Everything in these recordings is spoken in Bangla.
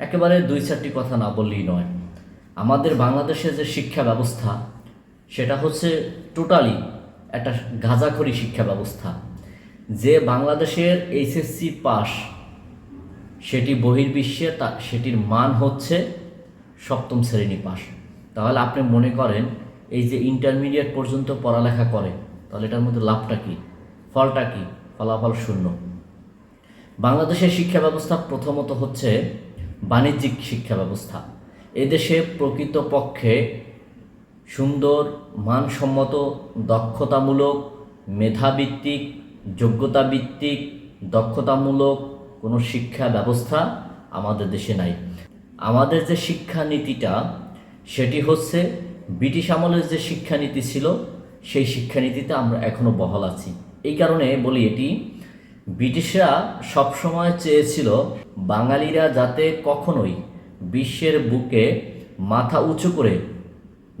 একেবারে দুই চারটি কথা না বললেই নয়। আমাদের বাংলাদেশের যে শিক্ষা ব্যবস্থা, সেটা হচ্ছে টোটালি একটা গাঁজাখড়ি শিক্ষা ব্যবস্থা। যে বাংলাদেশের এইচএসসি পাস সেটি বহির্বিশ্বে তা, সেটির মান হচ্ছে সপ্তম শ্রেণি পাস তাহলে আপনি মনে করেন, এই যে ইন্টারমিডিয়েট পর্যন্ত পড়ালেখা করে, তাহলে এটার মধ্যে লাভটা কী? ফলটা কি? ফলাফল শূন্য। বাংলাদেশের শিক্ষা ব্যবস্থা প্রথমত হচ্ছে বাণিজ্যিক শিক্ষা ব্যবস্থা। এদেশে প্রকৃতপক্ষে সুন্দর, মানসম্মত, দক্ষতামূলক, মেধাভিত্তিক, যোগ্যতাভিত্তিক, দক্ষতামূলক কোনো শিক্ষা ব্যবস্থা আমাদের দেশে নাই। আমাদের যে শিক্ষানীতিটা, সেটি হচ্ছে ব্রিটিশ আমলের যে শিক্ষানীতি ছিল, সেই শিক্ষানীতিতে আমরা এখনও বহাল আছি। এই কারণে বলি এটি ব্রিটিশরা সবসময় চেয়েছিল বাঙালিরা যাতে কখনোই বিশ্বের বুকে মাথা উঁচু করে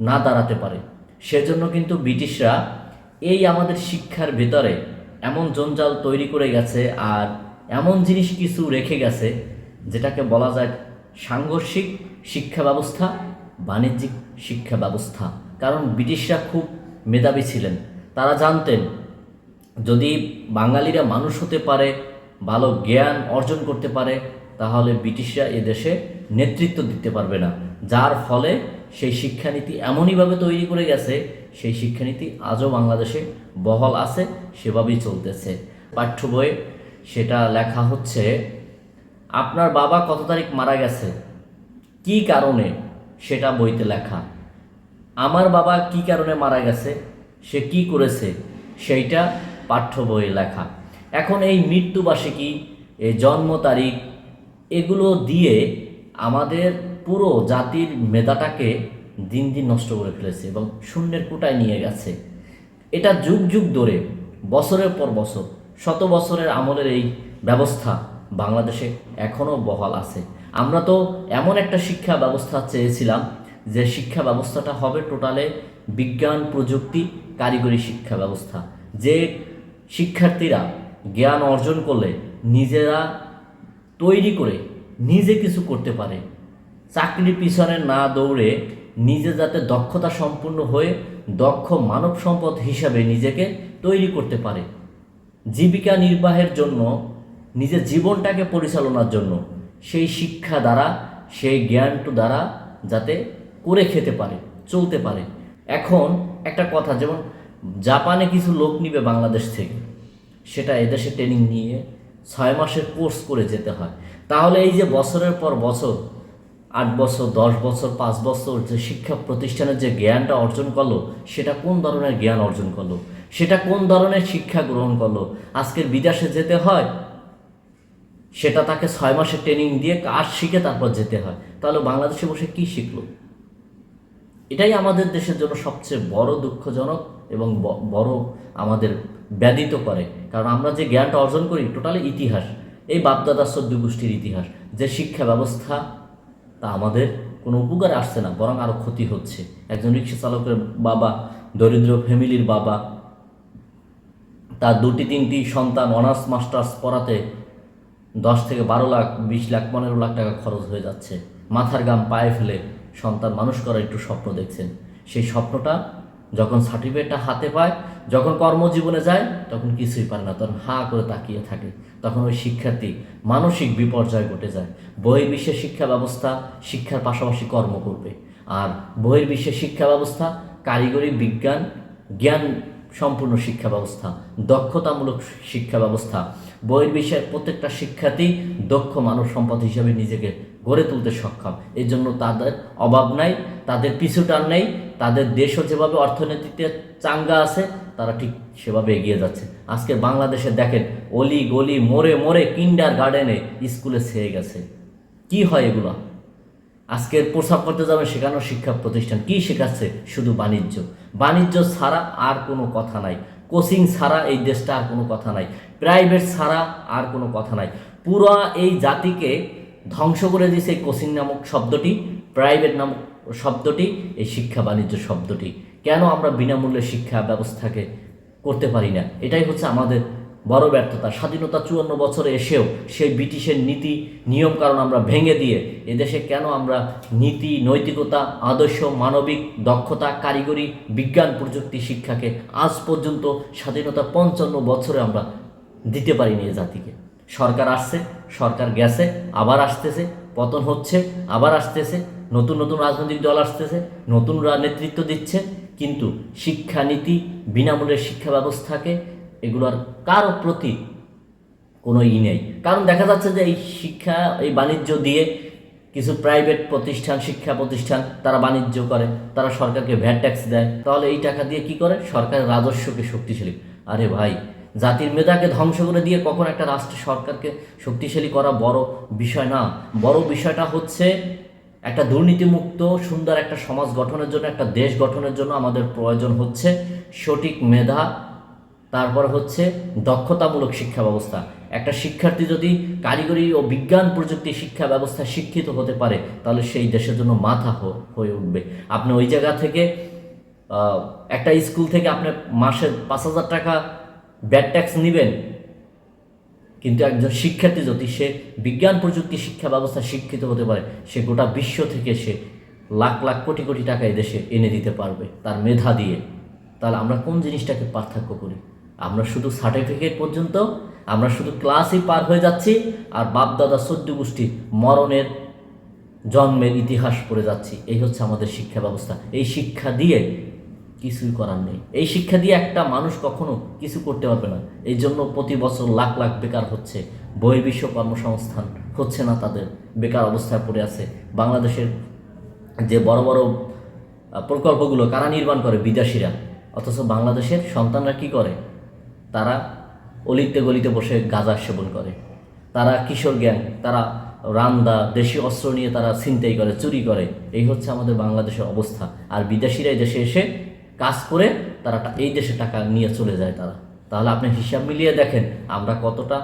না দাঁড়াতে পারে। সেজন্য কিন্তু ব্রিটিশরা এই আমাদের শিক্ষার ভেতরে এমন জঞ্জাল তৈরি করে গেছে আর এমন জিনিস কিছু রেখে গেছে যেটাকে বলা যায় সাংঘর্ষিক শিক্ষা ব্যবস্থা, বাণিজ্যিক শিক্ষা ব্যবস্থা। কারণ ব্রিটিশরা খুব মেধাবী ছিলেন। তারা জানতেন যদি বাঙালিরা মানুষ হতে পারে, ভালো জ্ঞান অর্জন করতে পারে, তাহলে ব্রিটিশরা এদেশে নেতৃত্ব দিতে পারবে না। যার ফলে সেই শিক্ষানীতি এমনইভাবে তৈরি করে গেছে, সেই শিক্ষানীতি আজও বাংলাদেশে বহল আছে, সেভাবেই চলতেছে। পাঠ্য বইয়ে সেটা লেখা হচ্ছে, আপনার বাবা কত তারিখ মারা গেছে? কি কারণে সেটা বইতে লেখা? আমার বাবা কি কারণে মারা গেছে? সে কি করেছে? সেইটা পাঠ্য বইয়ে লেখা। এখন এই মৃত্যুবার্ষিকী জন্ম তারিখ, এগুলো দিয়ে আমাদের পুরো জাতির মেধাটাকে দিন দিন নষ্ট করে ফেলেছে এবং শূন্যের কোটায় নিয়ে গেছে। এটা যুগ যুগ ধরে, বছরের পর বছর, শত বছরের আমলের এই ব্যবস্থা বাংলাদেশে এখনও বহাল আছে। আমরা তো এমন একটা শিক্ষা ব্যবস্থা চেয়েছিলাম যে শিক্ষা ব্যবস্থাটা হবে টোটালে বিজ্ঞান, প্রযুক্তি, কারিগরি শিক্ষা ব্যবস্থা। যে শিক্ষার্থীরা জ্ঞান অর্জন করলে নিজেরা তৈরি করে নিজে কিছু করতে পারে। চাকরির পিছনে না দৌড়ে নিজে যাতে দক্ষতা সম্পূর্ণ হয়ে দক্ষ মানব সম্পদ হিসাবে নিজেকে তৈরি করতে পারে। জীবিকা নির্বাহের জন্য নিজের জীবনটাকে পরিচালনার জন্য সেই শিক্ষা দ্বারা, সেই জ্ঞানটু দ্বারা যাতে করে খেতে পারে, চলতে পারে। এখন একটা কথা, যেমন জাপানে কিছু লোক নিবে বাংলাদেশ থেকে। সেটা এদেশে ট্রেনিং নিয়ে ছয় মাসের কোর্স করে যেতে হয়। তাহলে এই যে বছরের পর বছর, আট বছর, দশ বছর, পাঁচ বছর যে শিক্ষা প্রতিষ্ঠানের যে জ্ঞানটা অর্জন করল, সেটা কোন ধরনের জ্ঞান অর্জন করল? সেটা কোন ধরনের শিক্ষা গ্রহণ করল? আজকের বিদেশে যেতে হয়, সেটা তাকে ছয় মাসের ট্রেনিং দিয়ে কাজ শিখে তারপর যেতে হয়। তাহলে বাংলাদেশে বসে কি শিখলো? এটাই আমাদের দেশের জন্য সবচেয়ে বড় দুঃখজনক এবং বড় আমাদের ব্যাধিত করে। কারণ আমরা যে জ্ঞানটা অর্জন করি, টোটালি ইতিহাস, এই বাপদাদা সদ্য গোষ্ঠীর ইতিহাস, যে শিক্ষা ব্যবস্থা, তা আমাদের কোনো উপকারে আসছে না, বরং আরও ক্ষতি হচ্ছে। একজন রিক্সা চালকের বাবা, দরিদ্র ফ্যামিলির বাবা, তার দুটি, তিনটি সন্তান অনার্স, মাস্টার্স পড়াতে দশ থেকে বারো লাখ, বিশ লাখ, পনেরো লাখ টাকা খরচ হয়ে যাচ্ছে। মাথার গাম পায়ে ফেলে সন্তান মানুষ করার একটু স্বপ্ন দেখছেন। সেই স্বপ্নটা যখন সার্টিফিকেটটা হাতে পায়, যখন কর্মজীবনে যায়, তখন কিছুই পারে না, তখন হা করে তাকিয়ে থাকে। তখন ওই শিক্ষার্থী মানসিক বিপর্যয় ঘটে যায়। বহির্বিশ্বের শিক্ষা ব্যবস্থা, শিক্ষার পাশাপাশি কর্ম করবে। আর বহির্বিশ্বের শিক্ষা ব্যবস্থা, কারিগরি, বিজ্ঞান, জ্ঞান সম্পূর্ণ শিক্ষা ব্যবস্থা, দক্ষতামূলক শিক্ষা ব্যবস্থা। বহির্বিশ্বের প্রত্যেকটা শিক্ষার্থী দক্ষ মানব সম্পদ হিসেবে নিজেকে গড়ে তুলতে সক্ষম। এই জন্য তাদের অভাব নাই, তাদের পিছুটান নেই, তাদের দেশও যেভাবে অর্থনীতিতে চাঙ্গা আছে, তারা ঠিক সেভাবে এগিয়ে যাচ্ছে। আজকে বাংলাদেশে দেখেন, অলি গলি মোড়ে মোড়ে কিন্ডার গার্ডেনে স্কুলে ছেয়ে গেছে। কি হয় এগুলো? আজকের প্রস্রাব করতে যাবেন সেখানেও শিক্ষা প্রতিষ্ঠান। কি শেখাচ্ছে? শুধু বাণিজ্য। বাণিজ্য ছাড়া আর কোনো কথা নাই। কোচিং ছাড়া এই দেশটা আর কোনো কথা নাই। প্রাইভেট ছাড়া আর কোনো কথা নাই। পুরা এই জাতিকে ধ্বংস করে দিয়েছে কোচিং নামক শব্দটি প্রাইভেট নামক শব্দটি, এই শিক্ষা বাণিজ্য শব্দটি। কেন আমরা বিনামূল্যে শিক্ষা ব্যবস্থাকে করতে পারি না? এটাই হচ্ছে আমাদের বড় ব্যর্থতা। স্বাধীনতা চুয়ান্ন বছরে এসেও সেই ব্রিটিশের নীতি নিয়ম কারণ আমরা ভেঙে দিয়ে এদেশে কেন আমরা নীতি, নৈতিকতা, আদর্শ, মানবিক দক্ষতা, কারিগরি, বিজ্ঞান প্রযুক্তি, শিক্ষাকে আজ পর্যন্ত স্বাধীনতা পঞ্চান্ন বছরে আমরা দিতে পারিনি এ জাতিকে। সরকার আসছে সরকার গেছে, আবার আসতেছে, পতন হচ্ছে, আবার আসতেছে, নতুন নতুন রাজনৈতিক দল আসতেছে নতুনরা নেতৃত্ব দিচ্ছে, কিন্তু শিক্ষানীতি বিনামূল্যের শিক্ষা ব্যবস্থাকে এগুলোর কারও প্রতি কোনো ই নেই। কারণ দেখা যাচ্ছে যে এই শিক্ষা, এই বাণিজ্য দিয়ে কিছু প্রাইভেট প্রতিষ্ঠান, শিক্ষা প্রতিষ্ঠান, তারা বাণিজ্য করে, তারা সরকারকে ভ্যাট ট্যাক্স দেয়। তাহলে এই টাকা দিয়ে কি করে? সরকারের রাজস্বকে শক্তিশালী। আরে ভাই জাতির মেধাকে ধ্বংস করে দিয়ে কখন একটা রাষ্ট্র সরকারকে শক্তিশালী করা বড় বিষয় না। বড় বিষয়টা হচ্ছে একটা দুর্নীতিমুক্ত, সুন্দর একটা সমাজ গঠনের জন্য, একটা দেশ গঠনের জন্য আমাদের প্রয়োজন হচ্ছে সঠিক মেধা, তারপর হচ্ছে দক্ষতামূলক শিক্ষা ব্যবস্থা। একটা শিক্ষার্থী যদি কারিগরি ও বিজ্ঞান প্রযুক্তি শিক্ষা ব্যবস্থা শিক্ষিত হতে পারে, তাহলে সেই দেশের জন্য মাথা হয়ে উঠবে। আপনি ওই জায়গা থেকে একটা স্কুল থেকে আপনি মাসে পাঁচ হাজার টাকা ব্যাড ট্যাক্স নেবেন। কিন্তু একজন শিক্ষার্থী যদি সে বিজ্ঞান প্রযুক্তি শিক্ষা ব্যবস্থা শিক্ষিত হতে পারে, সে গোটা বিশ্ব থেকে সে লাখ লাখ কোটি কোটি টাকা এই দেশে এনে দিতে পারবে তার মেধা দিয়ে। তাহলে আমরা কোন জিনিসটাকে পার্থক্য করি? আমরা শুধু সার্টিফিকেট পর্যন্ত, আমরা শুধু ক্লাসই পার হয়ে যাচ্ছি আর বাপ দাদা সদ্য গোষ্ঠী মরণের জন্মের ইতিহাস পড়ে যাচ্ছি। এই হচ্ছে আমাদের শিক্ষা ব্যবস্থা। এই শিক্ষা দিয়ে কিছুই করার নেই। এই শিক্ষা দিয়ে একটা মানুষ কখনো কিছু করতে পারবে না। এই জন্য প্রতি বছর লাখ লাখ বেকার হচ্ছে। বহির্বিশ্ব কর্মসংস্থান হচ্ছে না তাদের। বেকার অবস্থায় পড়ে আছে। বাংলাদেশের যে বড় বড় প্রকল্পগুলো কারা নির্মাণ করে? বিদেশিরা। অথচ বাংলাদেশের সন্তানরা কি করে? তারা অলিতে গলিতে বসে গাঁজা সেবন করে। তারা কিশোর গ্যাং তারা রান্দা দেশি অস্ত্র নিয়ে তারা ছিনতাই করে, চুরি করে। এই হচ্ছে আমাদের বাংলাদেশের অবস্থা। আর বিদেশিরা দেশে এসে কাজ করে তারা এই দেশে টাকা নিয়ে চলে যায় তারা। তাহলে আপনি হিসাব মিলিয়ে দেখেন আমরা কতটা,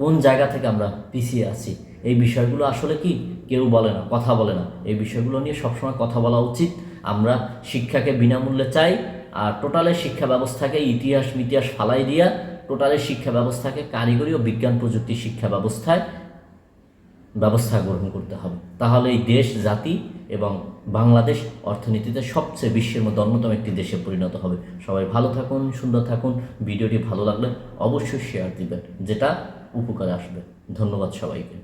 কোন জায়গা থেকে আমরা পিছিয়ে আছি। এই বিষয়গুলো আসলে কি? কেউ বলে না, কথা বলে না। এই বিষয়গুলো নিয়ে সবসময় কথা বলা উচিত। আমরা শিক্ষাকে বিনামূল্যে চাই আর টোটালের শিক্ষা ব্যবস্থাকে ইতিহাস মিতিহাস ফালাই দিয়া টোটালের শিক্ষা ব্যবস্থাকে কারিগরি ও বিজ্ঞান প্রযুক্তি শিক্ষা ব্যবস্থায় ব্যবস্থা গ্রহণ করতে হবে। তাহলে এই দেশ, জাতি এবং বাংলাদেশ অর্থনীতিতে সবচেয়ে বিশ্বের মধ্যে অন্যতম একটি দেশে পরিণত হবে। সবাই ভালো থাকুন, সুন্দর থাকুন। ভিডিওটি ভালো লাগলে অবশ্যই শেয়ার দিবেন, যেটা উপকারে আসবে। ধন্যবাদ সবাইকে।